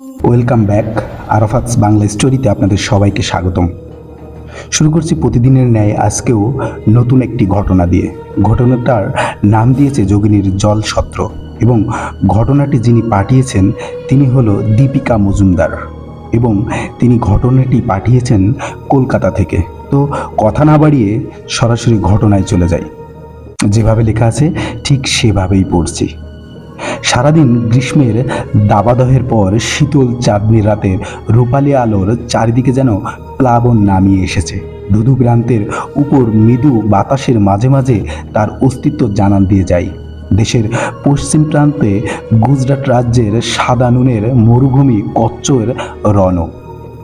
Welcome back আরাফাতস Bangla স্টোরিতে আপনাদের সবাইকে স্বাগতম। শুরু করছি প্রতিদিনের ন্যায় আজকেও নতুন একটি ঘটনা দিয়ে। ঘটনাটার নাম দিয়েছে যোগিনীর জল সত্র এবং ঘটনাটি যিনি পাঠিয়েছেন, তিনি হলো দীপিকা মজুমদার এবং তিনি ঘটনাটি পাঠিয়েছেন কলকাতা থেকে। তো কথা না বাড়িয়ে সরাসরি ঘটনায় চলে যাই। যেভাবে লেখা আছে, ঠিক সেভাবেই পড়ছি। সারাদিন গ্রীষ্মের দাবাদহের পর শীতল চাঁদনি রাতের রূপালী আলোর চারিদিকে যেন প্লাবন নামিয়ে এসেছে। ধুধু প্রান্তের উপর মৃদু বাতাসের মাঝে মাঝে তার অস্তিত্ব জানান দিয়ে যায়। দেশের পশ্চিম প্রান্তে গুজরাট রাজ্যের সাদা নুনের মরুভূমি কচ্চর রণ।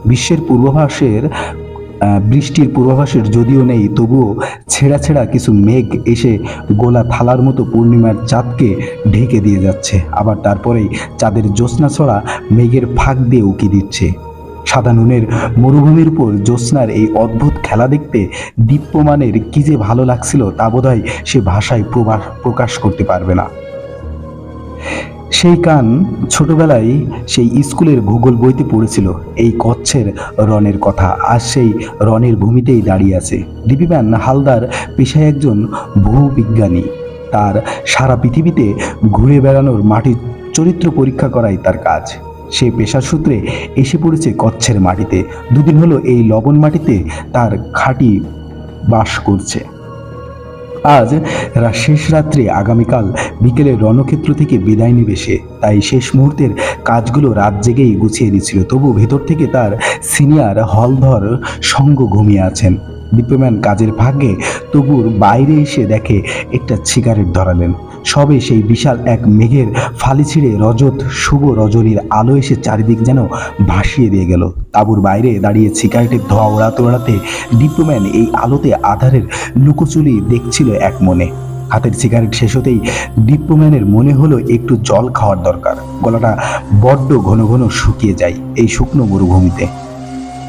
বিশ্বের পূর্বাভাসের বৃষ্টির পূর্বাভাসের যদিও নেই, তবুও ছেঁড়া ছেঁড়া কিছু মেঘ এসে গোলা থালার মতো পূর্ণিমার চাঁদকে ঢেকে দিয়ে যাচ্ছে। আবার তারপরেই চাঁদের জ্যোৎস্না ছড়া মেঘের ফাঁক দিয়ে উকি দিচ্ছে। সাদা নুনের মরুভূমির উপর জ্যোৎস্নার এই অদ্ভুত খেলা দেখতে দীপ্যমানের কী যে ভালো লাগছিল তা বোধহয় সে ভাষায় প্রকাশ করতে পারবে না। সেই কান ছোটবেলায় সেই স্কুলের ভূগোল বইতে পড়েছিল। এই কচ্ছের রনের কথা আর সেই রনের ভূমিতেই দাঁড়িয়ে আছে। দীপিম্যান হালদার পেশায় একজন ভূবিজ্ঞানী। তার সারা পৃথিবীতে ঘুরে বেড়ানোর মাটির চরিত্র পরীক্ষা করাই তার কাজ। সে পেশার সূত্রে এসে পড়েছে কচ্ছের মাটিতে। দুদিন হলো এই লবণ মাটিতে তার খাঁটি বাস করছে। আজ শেষ রাত্রে আগামীকাল বিকেলে রণক্ষেত্র থেকে বিদায় নেবে সে। তাই শেষ মুহূর্তের কাজগুলো রাত জেগেই গুছিয়ে দিচ্ছিল তবু ভেতর থেকে তার সিনিয়র হলধর সঙ্গ ঘুমিয়ে আছেন। দীপ্যম্যান কাজের ভাগ্যে তবুর বাইরে এসে দেখে একটা সিগারেট ধরালেন। সবে সেই বিশাল এক মেঘের ফালি ছিঁড়ে রজত, শুভ রজনীর আলো এসে চারিদিক যেন ভাসিয়ে দিয়ে গেল। তাবুর বাইরে দাঁড়িয়ে সিগারেটের ধোয়া ওড়াতে ওড়াতে দীপ্যম্যান এই আলোতে আধারের লুকোচুলি দেখছিল এক মনে। হাতের সিগারেট শেষ হতেই দীপ্যম্যানের মনে হলো একটু জল খাওয়ার দরকার। গলাটা বড্ড ঘন ঘন শুকিয়ে যায় এই শুকনো মরুভূমিতে।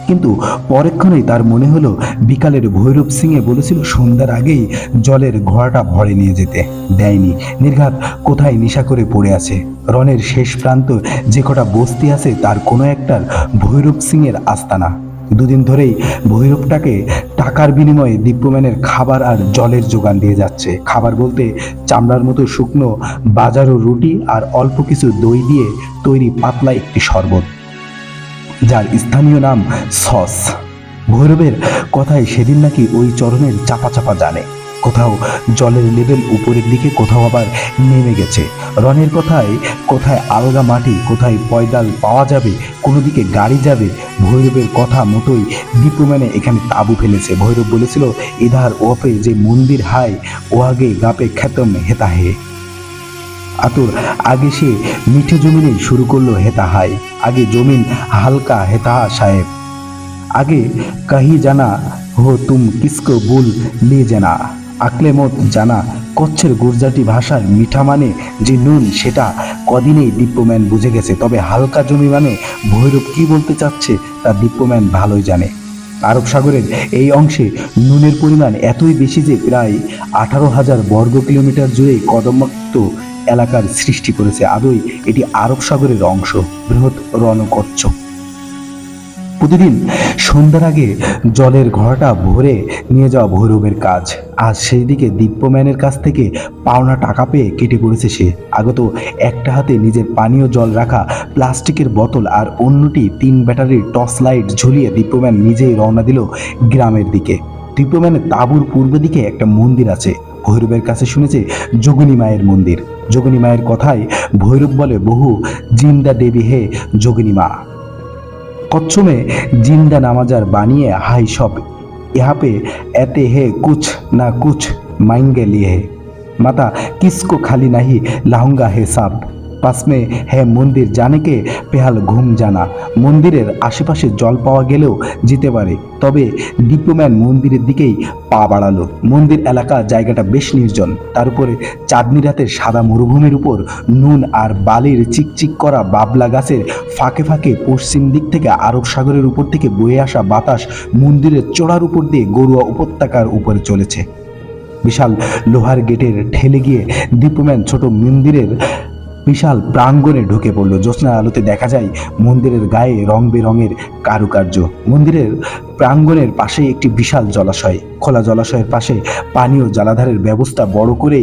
কিন্তু পরেক্ষণেই তার মনে হলো বিকালের ভৈরব সিংয়ে বলেছিল সন্ধ্যার আগেই জলের ঘোড়াটা ভরে নিয়ে যেতে। দেয়নি। নির্ঘাত কোথায় নেশা করে পড়ে আছে? রনের শেষ প্রান্ত যে কটা বস্তি আছে তার কোনো একটার ভৈরব সিংয়ের আস্তানা। দুদিন ধরেই ভৈরবটাকে টাকার বিনিময়ে দিব্যম্যানের খাবার আর জলের যোগান দিয়ে যাচ্ছে। খাবার বলতে চামড়ার মতো শুকনো বাজারও রুটি আর অল্প কিছু দই দিয়ে তৈরি পাতলা একটি শরবত। যার স্থানীয় নাম সস। ভৈরবের কথায় সেদিন নাকি ওই চরণের চাপা চাপা জানে। কোথাও জলের লেভেল উপরের দিকে কোথাও আবার নেমে গেছে। রনের কথায় কোথায় আলগা মাটি, কোথায় পয়দাল পাওয়া যাবে, কোনো দিকে গাড়ি যাবে, ভৈরবের কথা মতোই দীপুম্যানে এখানে তাবু ফেলেছে। ভৈরব বলেছিল ইধার ওপে যে মন্দির হায়, ও আগে গাপে খ্যাতম হেতা হে আতুর। আগে সে মিঠে জমিনে শুরু করল হেতা হাই আগে জমিন হালকা হেতা সাহেব। আগে কাহি জানা, হো, তুম কিসকো বুল লে জানা? আকলে মত জানা, কচ্ছের গুরজাটি ভাষার মিঠা মানে যে নুন, সেটা কদিনেই দীপ্যম্যান বুঝে গেছে। তবে হালকা জমি মানে ভৈরব কি বলতে চাচ্ছে, তা দীপ্যম্যান ভালোই জানে। আরব সাগরের এই অংশে নুনের পরিমাণ এতই বেশি যে প্রায় আঠারো হাজার বর্গ কিলোমিটার জুড়ে কদমুক্ত এলাকার সৃষ্টি করেছে। আদৌ এটি আরব সাগরের অংশ। বৃহৎ রণকচ্ছ। প্রতিদিন সন্ধ্যার আগে জলের ঘোড়াটা ভরে নিয়ে যাওয়া ভৈরবের কাজ। আর সেই দিকে দিব্যম্যানের কাছ থেকে পাওনা টাকা পেয়ে কেটে পড়েছে সে। আগত একটা হাতে নিজের পানীয় জল রাখা প্লাস্টিকের বোতল আর অন্যটি তিন ব্যাটারির টর্চ লাইট ঝুলিয়ে দিব্যম্যান নিজেই রওনা দিল গ্রামের দিকে। দিব্যম্যানের তাঁবুর পূর্ব দিকে একটা মন্দির আছে। ভৈরবের কাছে শুনেছে যোগিনী মায়ের মন্দির। যোগিনী মায়ের কথায় ভৈরব বলে, বহু জিন্দা দেবী হে যোগিনী মা। কচ্ছমে জিন্দা নামাজার বানিয়ে হাই সব। ইহা পে এতে হে কুছ না কুছ মাইঙ্গে লিয়ে মাতা কিসকো খালি নাহি লাহঙ্গা হে সাপ। है साहब পাশ মে হ্যাঁ মন্দির জানে কে পেহাল ঘুম জানা মন্দিরের আশেপাশে জল পাওয়া গেলেও যেতে পারে তবে দীপ্যম্যান মন্দিরের দিকেই পা বাড়ালো মন্দির এলাকা জায়গাটা বেশ নির্জন তার উপরে চাঁদনি রাতের সাদা মরুভূমির উপর নুন আর বালির চিকচিক করা বাবলা গাছের ফাঁকে ফাঁকে পশ্চিম দিক থেকে আরব সাগরের উপর থেকে বয়ে আসা বাতাস মন্দিরের চড়ার উপর দিয়ে গরুয়া উপত্যকার উপরে চলেছে বিশাল লোহার গেটের ঠেলে গিয়ে দীপম্যান ছোট মন্দিরের বিশাল প্রাঙ্গণে ঢুকে পড়ল। জ্যোৎস্নার আলোতে দেখা যায় মন্দিরের গায়ে রং বেরঙের কারুকার্য। মন্দিরের প্রাঙ্গণের পাশে একটি বিশাল জলাশয়। খোলা জলাশয়ের পাশে পানীয় জলাধারের ব্যবস্থা বড় করে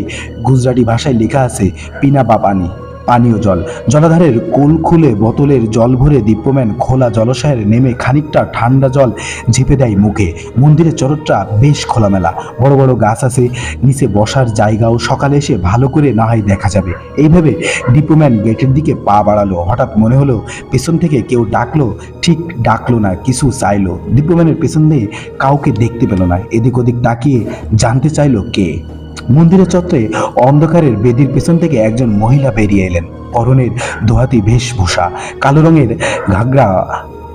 গুজরাটি ভাষায় লেখা আছে, পিনা বা পানি। পানীয় জল। জলাধারের কোল খুলে বোতলের জল ভরে দীপ্যম্যান খোলা জলাশয়ের নেমে খানিকটা ঠান্ডা জল ঝেপে দেয় মুখে। মন্দিরের চরকটা বেশ খোলামেলা। বড় বড় গাছ আছে, নিচে বসার জায়গাও সকালে এসে ভালো করে না হয় দেখা যাবে। এইভাবে দীপ্যম্যান গেটের দিকে পা বাড়ালো। হঠাৎ মনে হলো পেছন থেকে কেউ ডাকলো। ঠিক ডাকলো না, কিছু চাইলো। দীপ্যম্যানের পেছন দিয়ে কাউকে দেখতে পেল না। এদিক ওদিক তাকিয়ে জানতে চাইলো কে। মন্দিরের চত্বরে অন্ধকারের বেদির পেছন থেকে একজন মহিলা বেরিয়ে এলেন। পরনের দোহাতি বেশভূষা, কালো রঙের ঘাগরা,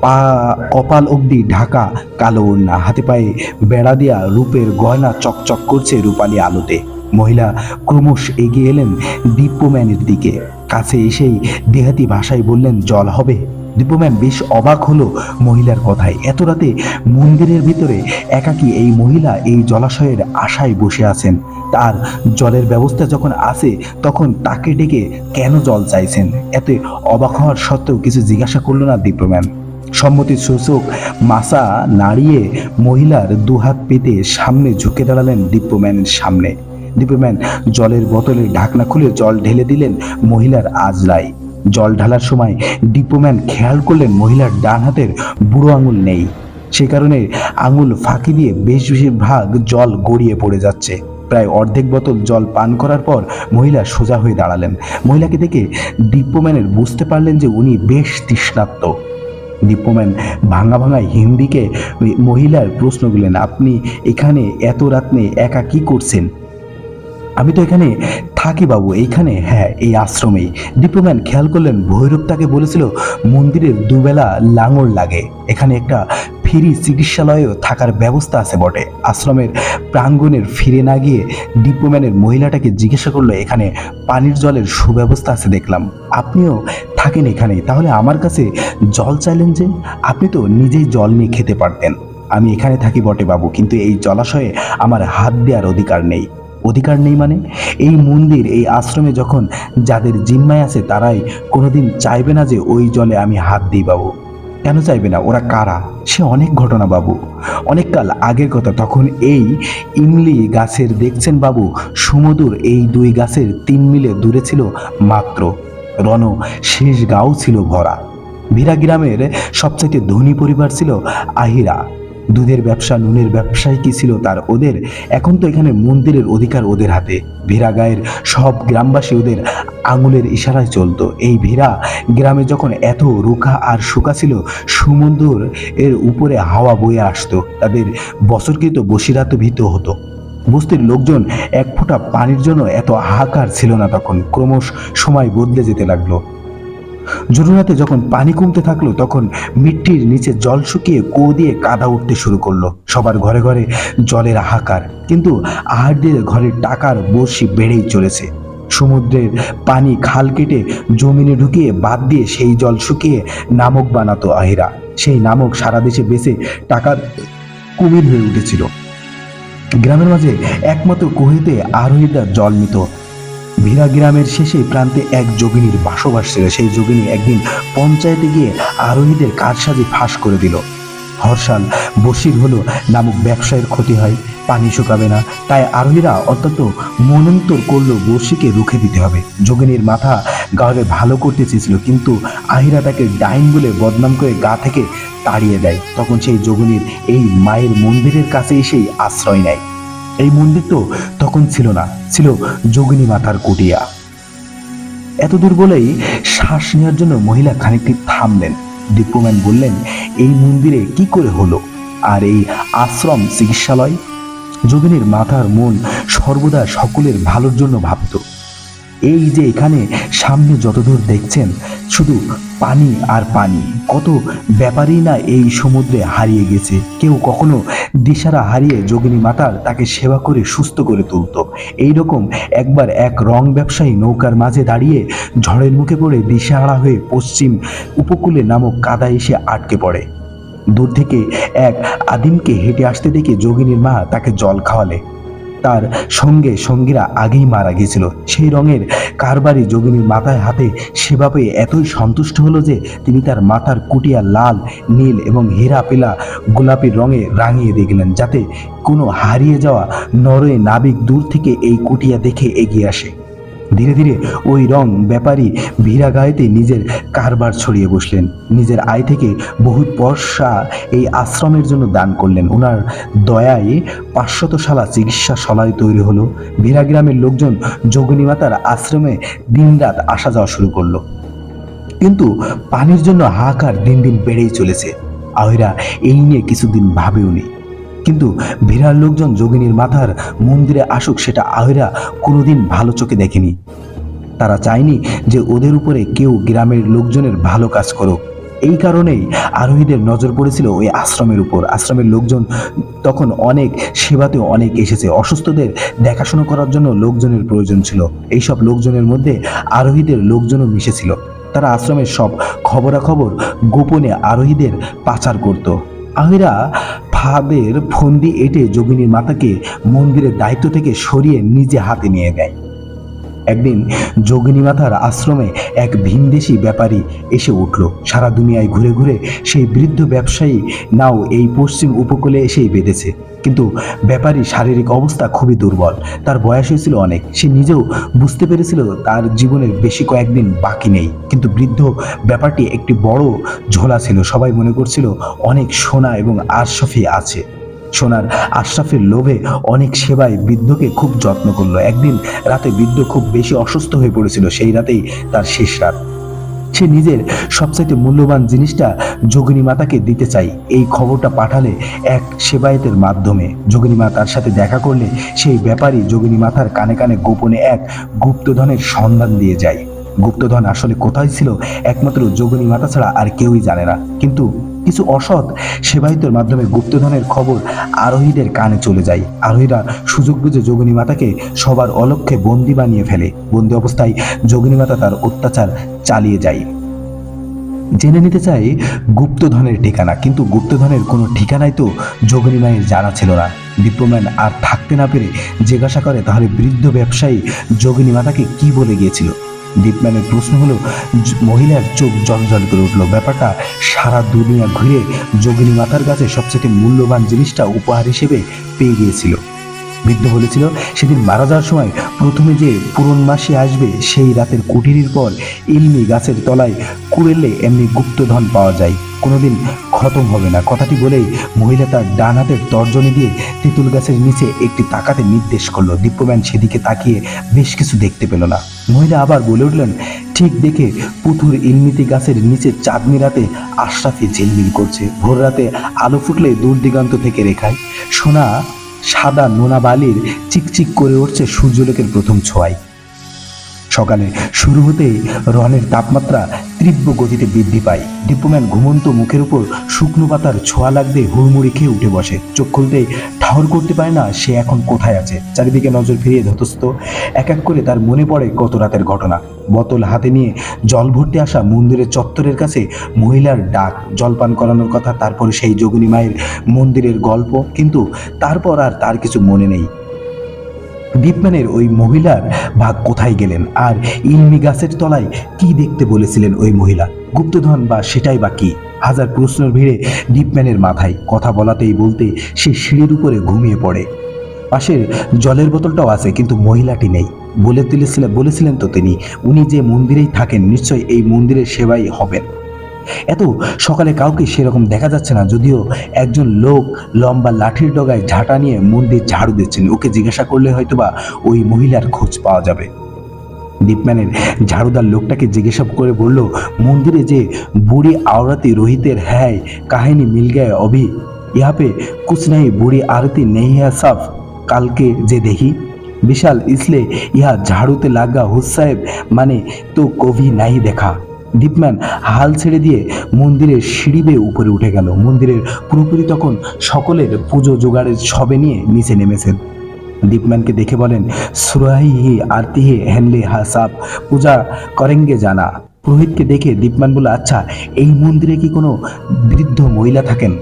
পা, কপাল অবধি ঢাকা, কালো ওড়না, হাতে পায়ে বেড়া দিয়া রূপের গয়না চকচক করছে রূপালী আলোতে। মহিলা ক্রমশ এগিয়ে এলেন দীপ্যম্যানের দিকে। কাছে এসেই দেহাতি ভাষায় বললেন, জল হবে? দীপ্যম্যান বেশ অবাক হলো মহিলার কথায়। এত রাতে মন্দিরের ভিতরে একাকী এই মহিলা এই জলাশয়ের আশায় বসে আছেন। তার জলের ব্যবস্থা যখন আসে তখন তাকে ডেকে কেন জল চাইছেন? এতে অবাক হওয়ার সত্ত্বেও কিছু জিজ্ঞাসা করল না দীপ্যম্যান সম্মতি সূচক মাসা নাড়িয়ে মহিলার দুহাত পেতে সামনে ঝুঁকে দাঁড়ালেন দীপ্যম্যানের সামনে। দীপ্যম্যান জলের বোতলের ঢাকনা খুলে জল ঢেলে দিলেন মহিলার আজরায় জল ঢালার সময় দীপ্যম্যান খেয়াল করলেন মহিলার ডান হাতের বুড়ো আঙুল নেই। সে কারণে আঙুল ফাঁকি দিয়ে বেশ বেশিরভাগ জল গড়িয়ে পড়ে যাচ্ছে। প্রায় অর্ধেক বোতল জল পান করার পর মহিলা সোজা হয়ে দাঁড়ালেন। মহিলাকে দেখে দীপ্যম্যানের বুঝতে পারলেন যে উনি বেশ তৃষ্ণাত্ম দীপ্যম্যান ভাঙা ভাঙা হিন্দিকে, মহিলার প্রশ্ন করলেন আপনি এখানে এত রাত্রে একা কি করছেন? আমি তো এখানে থাকি বাবু, এইখানে হ্যাঁ এই আশ্রমেই। দীপ্যম্যান খেয়াল করলেন, ভৈরব তাকে বলেছিল মন্দিরের দুবেলা লাঙল লাগে। এখানে একটা ফ্রি চিকিৎসালয়েও থাকার ব্যবস্থা আছে বটে। আশ্রমের প্রাঙ্গণের ফিরে না গিয়ে দীপ্যম্যানের মহিলাটাকে জিজ্ঞাসা করল, এখানে পানির জলের সুব্যবস্থা আছে? দেখলাম। আপনিও থাকেন এখানে তাহলে আমার কাছে জল চাইলেন যে, আপনি তো নিজেই জল নিয়ে খেতে পারতেন। আমি এখানে থাকি বটে বাবু, কিন্তু এই জলাশয়ে আমার হাত দেওয়ার অধিকার নেই। অধিকার নেই মানে? এই মন্দির, এই আশ্রমে যখন যাদের জিম্মায় আছে, তারাই কোনোদিন চাইবে না যে ওই জলে আমি হাত দিই বাবু। কেন চাইবে না? ওরা কারা? সে অনেক ঘটনা বাবু। অনেক কাল আগের কথা, তখন এই ইমলি গাছের, দেখছেন বাবু? সুমধুর এই দুই গাছের তিন মিলে দূরে ছিল মাত্র। রণ, শেষ গাও ছিল ভরা। ভিরা গ্রামের সবচাইতে ধনী পরিবার ছিল আহিরা। দুধের ব্যবসা, নুনের ব্যবসায় কি ছিল তার ওদের? এখন তো এখানে মন্দিরের অধিকার ওদের হাতে। ভীরা গায়ের সব গ্রামবাসী ওদের আঙুলের ইশারায় চলতো। এই ভীরা গ্রামে যখন এত রুখা আর শুকা ছিল সমুদ্র এর উপরে হাওয়া বয়ে আসতো। তাদের বছরকৃত বসিরাত ভীত হতো। বস্তির লোকজন এক ফোঁটা পানির জন্য এত হাহাকার ছিল না তখন। ক্রমশ সময় বদলে যেতে লাগল। জরুরাতে যখন পানি কমতে থাকল, তখন মিট্টির নিচে জল শুকিয়ে কো দিয়ে কাদা উঠতে শুরু করল। সবার ঘরে ঘরে জলের হাহাকার কিন্তু আহারদের ঘরের টাকার বর্ষি বেড়েই চলেছে। সমুদ্রের পানি খাল কেটে জমিনে ঢুকিয়ে বাদ দিয়ে সেই জল শুকিয়ে নামক বানাতো আহিরা। সেই নামক সারা দেশে বেঁচে টাকার কুমির হয়ে উঠেছিল। গ্রামের মাঝে একমাত্র কুহিতে আরোহীরা জল নিত। ভিরা গ্রামের শেষে প্রান্তে এক যোগিনীর বাসবাস ছিল। সেই যোগিনী একদিন পঞ্চায়েতে গিয়ে আরোহীদের কারসাজি ফাঁস করে দিল। হরসাল বসির হলো নামক ব্যবসায়ের ক্ষতি হয়, পানি শুকাবে না। তাই আরোহীরা অত্যন্ত মনন্তর করল বর্ষিকে রুখে দিতে হবে। যোগিনীর মাথা গাঁয়ে ভালো করতে চেয়েছিল, কিন্তু আহিরা তাকে ডাইন বলে বদনাম করে গা থেকে তাড়িয়ে দেয়। তখন সেই যোগিনীর এই মায়ের মন্দিরের কাছে এসেই আশ্রয় নেয়। এই মন্দির তো তখন ছিল না, ছিল যোগিনী মাতার কুটিয়া। এত দূর বলেই শ্বাস নেওয়ার জন্য মহিলা খানিকটি থামলেন। দীপ্যম্যান বললেন, এই মন্দিরে কি করে হলো? আর এই আশ্রম চিকিৎসালয়? যোগিনীর মাথার মন সর্বদা সকলের ভালোর জন্য ভাবত। এই যে এখানে সামনে যতদূর দেখছেন, শুধু পানি আর পানি। কত ব্যাপারই না এই সমুদ্রে হারিয়ে গেছে। কেউ কখনো দিশারা হারিয়ে যোগিনী মাতার তাকে সেবা করে সুস্থ করে তুলত। এইরকম একবার এক রং ব্যবসায়ী নৌকার মাঝে দাঁড়িয়ে ঝড়ের মুখে পড়ে দিশাহারা হয়ে পশ্চিম উপকূলে নামক কাদা এসে আটকে পড়ে। দূর থেকে এক আদিমকে হেঁটে আসতে দেখে যোগিনীর মা তাকে জল খাওয়ালে। তার সঙ্গে সঙ্গীরা আগেই মারা গিয়েছিল। সেই রঙের কারবারি যোগিনীর মাথায় হাতে সেবা পেয়ে এতই সন্তুষ্ট হলো যে তিনি তার মাথার কুটিয়া লাল, নীল এবং হীরা পেলা গোলাপি রঙে রাঙিয়ে দেখলেন যাতে কোনো হারিয়ে যাওয়া নরয়ে নাবিক দূর থেকে এই কুটিয়া দেখে এগিয়ে আসে। ধীরে ধীরে ওই রং ব্যাপারী ভিড়া গায়েতে নিজের কারবার ছড়িয়ে বসলেন। নিজের আয় থেকে বহুত পয়সা এই আশ্রমের জন্য দান করলেন। ওনার দয়ায় পাঁচশতশালা চিকিৎসাশালায় তৈরি হলো। ভিড়া গ্রামের লোকজন যোগিনী মাতার আশ্রমে দিনরাত আসা যাওয়া শুরু করল। কিন্তু পানির জন্য হাহাকার দিন দিন বেড়েই চলেছে। আহরা এই নিয়ে কিছুদিন ভাবেওনি কিন্তু বিরাট লোকজন যোগিনীর মাথার মন্দিরে আসুক, সেটা আহরা কোনোদিন ভালো চোখে দেখেনি। তারা চায়নি যে ওদের উপরে কেউ গ্রামের লোকজনের ভালো কাজ করুক। এই কারণেই আরোহীদের নজর পড়েছিল ওই আশ্রমের উপর। আশ্রমের লোকজন তখন অনেক সেবাতেও অনেক এসেছে। অসুস্থদের দেখাশোনা করার জন্য লোকজনের প্রয়োজন ছিল। এইসব লোকজনের মধ্যে আরোহীদের লোকজনও মিশেছিল। তারা আশ্রমের সব খবরাখবর গোপনে আরোহীদের পাচার করত। আহিরা ফাদের ফন্দি এঁটে যোগিনীর মাতাকে মন্দিরের দায়িত্ব থেকে সরিয়ে নিজে হাতে নিয়ে দেয় একদিন যোগিনী মাতার আশ্রমে এক ভিনদেশি ব্যাপারী এসে উঠল। সারা দুনিয়ায় ঘুরে ঘুরে সেই বৃদ্ধ ব্যবসায়ী নাও এই পশ্চিম উপকূলে এসেই বেঁধেছে। কিন্তু ব্যাপারী শারীরিক অবস্থা খুবই দুর্বল। তার বয়স হয়েছিল অনেক। সে নিজেও বুঝতে পেরেছিল তার জীবনের বেশি কয়েকদিন বাকি নেই। কিন্তু বৃদ্ধ ব্যাপারটি একটি বড় ঝোলা ছিল। সবাই মনে করছিল অনেক সোনা এবং আশরাফি আছে। সোনার আশরাফের লোভে অনেক সেবায় বৃদ্ধকে খুব যত্ন করল। একদিন রাতে বৃদ্ধ খুব বেশি অসুস্থ হয়ে পড়েছিল। সেই রাতেই তার শেষ রাত। সে নিজের সবচাইতে মূল্যবান জিনিসটা যোগিনী মাতাকে দিতে চাই। এই খবরটা পাঠালে এক সেবায়েতের মাধ্যমে। যোগিনী মা তার সাথে দেখা করলে সেই ব্যাপারই যোগিনী মাথার কানে কানে গোপনে এক গুপ্তধনের সন্ধান দিয়ে যায়। গুপ্তধন আসলে কোথায় ছিল একমাত্র যোগিনী মাতা ছাড়া আর কেউই জানে না। কিন্তু কিছু অসৎ সেবায়িতের মাধ্যমে গুপ্তধনের খবর আরোহীদের কানে চলে যায়। আরোহীরা সুযোগ বুঝে যোগিনী মাতাকে সবার অলক্ষ্যে বন্দি বানিয়ে ফেলে। বন্দি অবস্থায় যোগিনী মাতা তার অত্যাচার চালিয়ে যায়। জেনে নিতে চাই গুপ্তধনের ঠিকানা, কিন্তু গুপ্তধনের কোনো ঠিকানাই তো যোগিনী মায়ের জানা ছিল না। দীপ্যম্যান আর থাকতে না পেরে জিজ্ঞাসা করে তাহলে বৃদ্ধ ব্যবসায়ী যোগিনী মাতাকে কি বলে গিয়েছিল? দীপম্যানের প্রশ্ন হলো মহিলার চোখ জল জল করে উঠল। ব্যাপারটা সারা দুনিয়া ঘুরে যোগিনী মাতার কাছে সবচেয়ে মূল্যবান জিনিসটা উপহার হিসেবে পেয়ে গিয়েছিল। বৃদ্ধ বলেছিল, সেদিন মারা যাওয়ার সময় প্রথমে যে পূরণ মাসে আসবে, সেই রাতের কুটিরির পর ইলমি গাছের তলায় কুড়েলে এমনি গুপ্তধন পাওয়া যায়। কোনোদিন খতম হবে না। কথাটি বলেই মহিলা তার ডান হাতের তর্জনী দিয়ে তেঁতুল গাছের নিচে একটি তাকাতে নির্দেশ করল। দীপ্যম্যান সেদিকে তাকিয়ে বেশ কিছু দেখতে পেল না। মহিলা আবার বলে উঠলেন, ঠিক দেখে পুতুর ইলমিতি গাছের নিচে চাঁদনি রাতে আশরাফি ঝিলমিল করছে। ভোর রাতে আলো ফুটলে দূর দিগন্ত থেকে রেখায়। সোনা সাদা নোনা বালির চিকচিক করে উঠছে সূর্যলোকের প্রথম ছোঁয়ায়। সকালে শুরু হতেই রনের তাপমাত্রা তীব্র গতিতে বৃদ্ধি পায়। ডিপ্লোম্যান ঘুমন্ত মুখের উপর শুকনো পাতার ছোঁয়া লাগতে হুড়মুড়ি খেয়ে উঠে বসে। চোখ খুলতেই ঠাহর করতে পারে না সে এখন কোথায় আছে। চারিদিকে নজর ফিরিয়ে ধতস্থ। এক এক করে তার মনে পড়ে গত রাতের ঘটনা। বোতল হাতে নিয়ে জল ভর্তি আসা মন্দিরের চত্বরের কাছে মহিলার ডাক জলপান করানোর কথা, তারপরে সেই যোগিনী মায়ের মন্দিরের গল্প। কিন্তু তারপর আর তার কিছু মনে নেই। দীপম্যানের ওই মহিলার ভাগ কোথায় গেলেন? আর ইলমি গাছের তলায় কি দেখতে বলেছিলেন ওই মহিলা? গুপ্তধন বা সেটাই বা কি? হাজার প্রশ্নের ভিড়ে দীপম্যানের মাথায় কথা বলাতেই বলতে সে সিঁড়ির উপরে ঘুমিয়ে পড়ে। পাশের জলের বোতলটাও আছে, কিন্তু মহিলাটি নেই। বলে তুলেছিলেন বলেছিলেন তো তিনি, উনি যে মন্দিরেই থাকেন, নিশ্চয়ই এই মন্দিরের সেবাই হবেন। এত সকালে কাউকে সেরকম দেখা যাচ্ছে না, যদিও একজন লোক লম্বা লাঠির ডগায় ঝাঁটা নিয়ে মন্দির ঝাড়ু দিচ্ছেন। ওকে জিজ্ঞাসা করলে হয়তোবা ওই মহিলার খোঁজ পাওয়া যাবে। দীপম্যানের ঝাড়ুদার লোকটাকে জিজ্ঞাসা করে বলল, মন্দিরে যে বুড়ি আওরাতি রোহিতের হ্যায় কাহিনী মিল গায়ে অভি ইহা পে কুছ নেই বুড়ি আরতি নেই সাফ, কালকে যে দেখি। বিশাল ইসলে ইহা ঝাড়ুতে লাগা হুস সাহেব মানে তো কভি নাই দেখা। দীপম্যান হাল ছেড়ে দিয়ে মন্দিরের সিঁড়ি বেয়ে উপরে উঠে গেল। মন্দিরের পুরোপুরি তখন সকলের পুজো জোগাড়ের সবে নিয়ে নিচে নেমেছেন। দীপম্যানকে দেখে বলেন, সুরাহি হি, আরতি হে হ্যানলে হাসাব পূজা করেঙ্গে জানা। পুরোহিতকে দেখে দীপম্যান বলে আচ্ছা এই মন্দিরে কি কোনো বৃদ্ধ মহিলা থাকেন?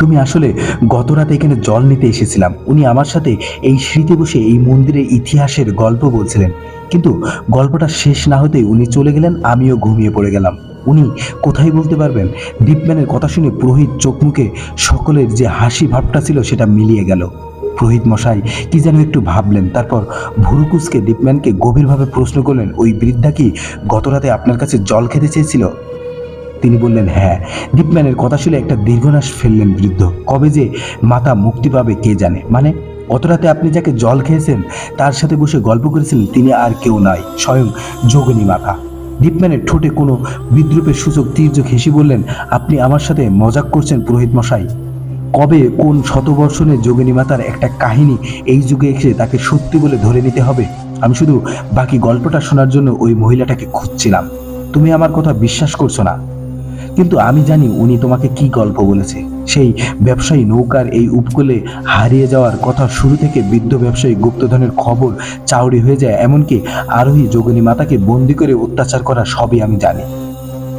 তুমি আসলে গত রাতে এখানে জল নিতে এসেছিলাম। উনি আমার সাথে এই স্মৃতি বসে এই মন্দিরের ইতিহাসের গল্প বলছিলেন। কিন্তু গল্পটা শেষ না হতেই উনি চলে গেলেন, আমিও ঘুমিয়ে পড়ে গেলাম। উনি কোথায় বলতে পারবেন? দীপম্যানের কথা শুনে পুরোহিত চোখ মুখে সকলের যে হাসি ভাবটা ছিল সেটা মিলিয়ে গেল। পুরোহিত মশাই কি যেন একটু ভাবলেন, তারপর ভুরুকুসকে দীপম্যানকে গভীরভাবে প্রশ্ন করলেন, ওই বৃদ্ধা কি গতরাতে আপনার কাছে জল খেতে চেয়েছিল? তিনি বললেন হ্যাঁ। দীপম্যানের কথা শুনে একটা দীর্ঘশ্বাস ফেললেন বৃদ্ধ। কবে যে মাতা মুক্তি পাবে কে জানে? মানে গত রাতে আপনি যাকে জল খেয়েছেন, তার সাথে বসে গল্প করেছিলেন, তিনি আর কেউ নয় স্বয়ং যোগিনী মাতা। দীপম্যানের ঠোঁটে কোনো বিদ্রুপের সূচক তীর্যক হেসে বললেন, আপনি আমার সাথে মজাক করছেন, পুরোহিত মশাই। কবে, কোন শতবর্ষণে যোগিনী মাতার একটা কাহিনী এই যুগে এসে তাকে সত্যি বলে ধরে নিতে হবে? আমি শুধু বাকি গল্পটা শোনার জন্য ওই মহিলাটাকে খুঁজছিলাম। তুমি আমার কথা বিশ্বাস করছ না। কিন্তু আমি জানি উনি তোমাকে কি গল্প বলেছে। সেই ব্যবসায়ী নৌকার এই উপকূলে হারিয়ে যাওয়ার কথা শুরু থেকে বৃদ্ধ ব্যবসায়ী গুপ্তধনের খবর চাউরি হয়ে যায়, এমনকি আরোহী যোগিনী মাতাকে বন্দি করে অত্যাচার করা সবই আমি জানি।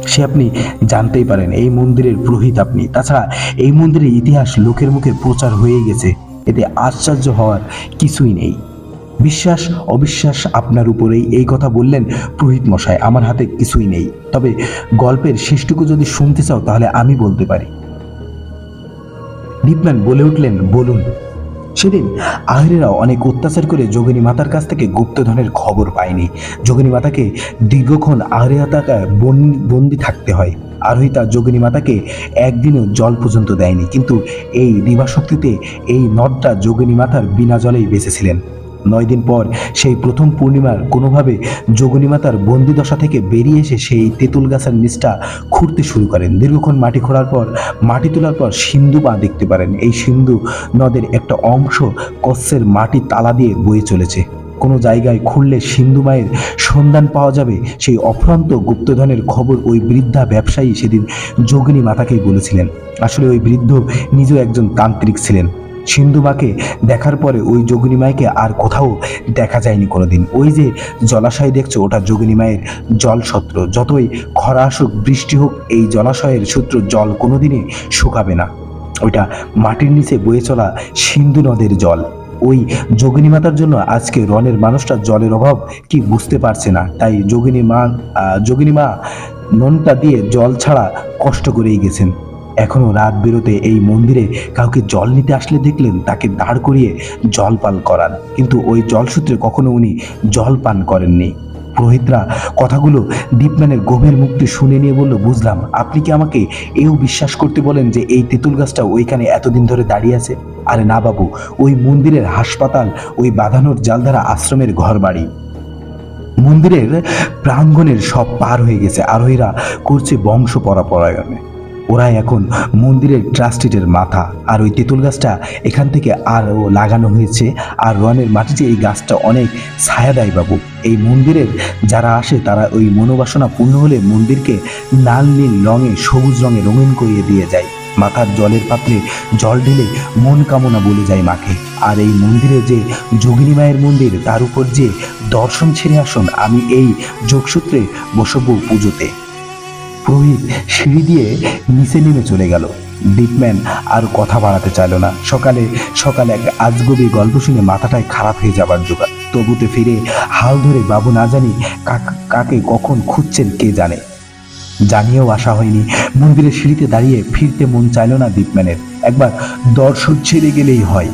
সে আপনি জানতেই পারেন, এই মন্দিরের পুরোহিত আপনি। তাছাড়া এই মন্দিরের ইতিহাস লোকের মুখে প্রচার হয়ে গেছে। এতে আশ্চর্য হওয়ার কিছুই নেই। বিশ্বাস, অবিশ্বাস আপনার উপরেই। এই কথা বললেন পুরোহিত মশাই, আমার হাতে কিছুই নেই। তবে গল্পের শেষটুকু যদি শুনতে চাও, তাহলে আমি বলতে পারি। দীপম্যান বলে উঠলেন, বলুন। সেদিন আহরেরা অনেক অত্যাচার করে যোগিনী মাতার কাছ থেকে গুপ্তধনের খবর পায়নি। যোগিনী মাতাকে দীর্ঘক্ষণ আহরেয়া তাকায় বন্দি থাকতে হয়। আরোহিতা যোগিনী মাতাকে একদিনও জল পর্যন্ত দেয়নি। কিন্তু এই দিবাশক্তিতে এই নদটা যোগিনী মাতার বিনা জলেই বেঁচেছিলেন। নয় দিন পর সেই প্রথম পূর্ণিমার কোনোভাবে যোগনীমাতার বন্দিদশা থেকে বেরিয়ে এসে সেই তেঁতুল গাছের নিচটা খুঁড়তে শুরু করেন। দীর্ঘক্ষণ মাটি খোঁড়ার পর, মাটি তোলার পর সিন্ধু পা দেখতে পারেন। এই সিন্ধু নদের একটা অংশ কচ্ছের মাটি তালা দিয়ে বয়ে চলেছে। কোনো জায়গায় খুললে সিন্ধু মায়ের সন্ধান পাওয়া যাবে। সেই অফ্রান্ত গুপ্তধনের খবর ওই বৃদ্ধা ব্যবসায়ী সেদিন যোগিনী মাতাকেই বলেছিলেন। আসলে ওই বৃদ্ধ নিজেও একজন তান্ত্রিক ছিলেন। সিন্ধুমাকে দেখার পরে ওই যোগিনী মাইকে আর কোথাও দেখা যায়নি কোনোদিন। ওই যে জলাশয় দেখছ, ওটা যোগিনী মায়ের জল সত্র যতই খরা আসুক, বৃষ্টি হোক, এই জলাশয়ের সূত্র জল কোনোদিনই শুকাবে না। ওইটা মাটির নিচে বয়ে চলা সিন্ধু নদের জল। ওই যোগিনী মাতার জন্য আজকে রনের মানুষটা জলের অভাব কি বুঝতে পারছে না। তাই যোগিনী মা যোগিনী মা, ননটা দিয়ে জল ছাড়া কষ্ট করেই গেছেন। এখনও রাত বেরোতে এই মন্দিরে কাউকে জল নিতে আসলে দেখলেন, তাকে দাঁড় করিয়ে জল পান করান। কিন্তু ওই জলসূত্রে কখনো উনি জল পান করেননি। পুরোহিতরা কথাগুলো দীপম্যানের গভীর মুক্তি শুনে নিয়ে বলল, বুঝলাম, আপনি কি আমাকে এও বিশ্বাস করতে বলেন যে এই তেঁতুল গাছটা ওইখানে এতদিন ধরে দাঁড়িয়ে আছে? আরে না বাবু, ওই মন্দিরের হাসপাতাল, ওই বাঁধানোর জালধারা আশ্রমের ঘর বাড়ি মন্দিরের প্রাঙ্গণের সব পার হয়ে গেছে, আরোহীরা করছে বংশ পরাপরায়ণে। ওরাই এখন মন্দিরের ট্রাস্টিটের মাথা। আর ওই তেঁতুল গাছটা এখান থেকে আরও লাগানো হয়েছে। আর রনের মাটিতে এই গাছটা অনেক ছায়া দেয় বাবু। এই মন্দিরের যারা আসে, তারা ওই মনোবাসনা পূর্ণ হলে মন্দিরকে লাল, নীল রঙে, সবুজ রঙে রঙিন করিয়ে দিয়ে যায়। মাথার জলের পাত্রে জল ঢেলে মন কামনা বলে যায় মাকে। আর এই মন্দিরে যে যোগিনী মায়ের মন্দির, তার উপর যে দর্শন ছেড়ে আসুন, আমি এই যোগসূত্রে বসব পুজোতে। পুরোহিত সিঁড়ি দিয়ে নিচে নেমে চলে গেল। ডিপম্যান আর কথা বাড়াতে চাইল না। সকালে সকালে এক আজগবি গল্প শুনে মাথাটাই খারাপ হয়ে যাবার জোগাড় তবুতে ফিরে হাল ধরে বাবু না জানি কাক- কখন খুঁজছেন কে জানে। জানিয়েও আসা হয়নি। মন্দিরের সিঁড়িতে দাঁড়িয়ে ফিরতে মন চাইল না দীপম্যানের একবার দর্শন ছেড়ে গেলেই হয়।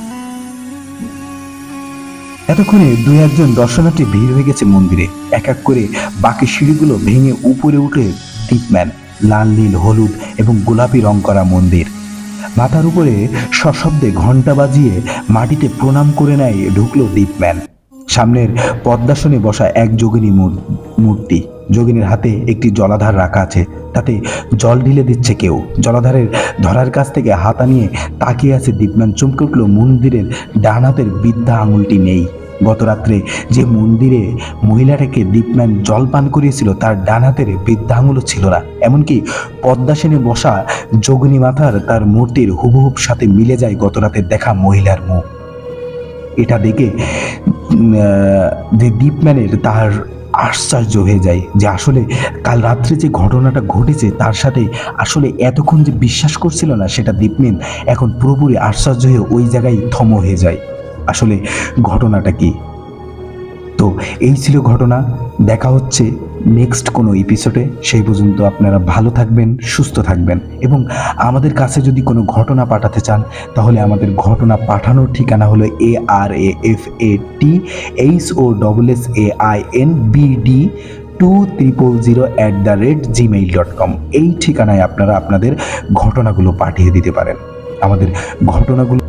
এতক্ষণে দু একজন দর্শনার্থী ভিড় হয়ে গেছে মন্দিরে। এক এক করে বাকি সিঁড়িগুলো ভেঙে উপরে উঠে দীপম্যান লাল, নীল, হলুদ এবং গোলাপি রং করা মন্দির। মাথার উপরে সশব্দে ঘণ্টা বাজিয়ে মাটিতে প্রণাম করে নেয় ঢুকলো দীপম্যান সামনের পদ্মাসনে বসা এক যোগিনী মূর- মূর্তি। যোগিনীর হাতে একটি জলাধার রাখা আছে, তাতে জল ঢিলে দিচ্ছে কেউ। জলাধারের ধরার কাছ থেকে হাতা নিয়ে তাকিয়ে আছে দীপম্যান চমকে উঠল মন্দিরের ডান হাতের বৃদ্ধা আঙুলটি নেই। গত রাত্রে যে মন্দিরে মহিলাটাকে দীপম্যান জল পান করিয়েছিল, তার ডান হাতের বৃদ্ধাঙ্গুলও ছিল না। এমনকি পদ্মাসনে বসা যোগিনী মাথার তার মূর্তির হুবহুব সাথে মিলে যায় গত রাতের দেখা মহিলার মুখ। এটা দেখে যে দীপম্যানের তার আশ্চর্য হয়ে যায় যে আসলে কাল রাত্রে যে ঘটনাটা ঘটেছে, তার সাথে আসলে এতক্ষণ যে বিশ্বাস করছিল না, সেটা দীপমেন এখন পুরোপুরি আশ্চর্য হয়ে ওই জায়গায় থম হয়ে যায়। আসলে ঘটনাটা কি? তো এই ছিল ঘটনা। দেখা হচ্ছে নেক্সট কোনো এপিসোডে সেই পর্যন্ত আপনারা ভালো থাকবেন, সুস্থ থাকবেন এবং আমাদের কাছে যদি কোনো ঘটনা পাঠাতে চান, তাহলে আমাদের ঘটনা পাঠানোর ঠিকানা হলো A R A F A T H O double S A I N B D two triple zero at the rate Gmail dot com এই ঠিকানায় আপনারা আপনাদের ঘটনাগুলো পাঠিয়ে দিতে পারেন। আমাদের ঘটনাগুলো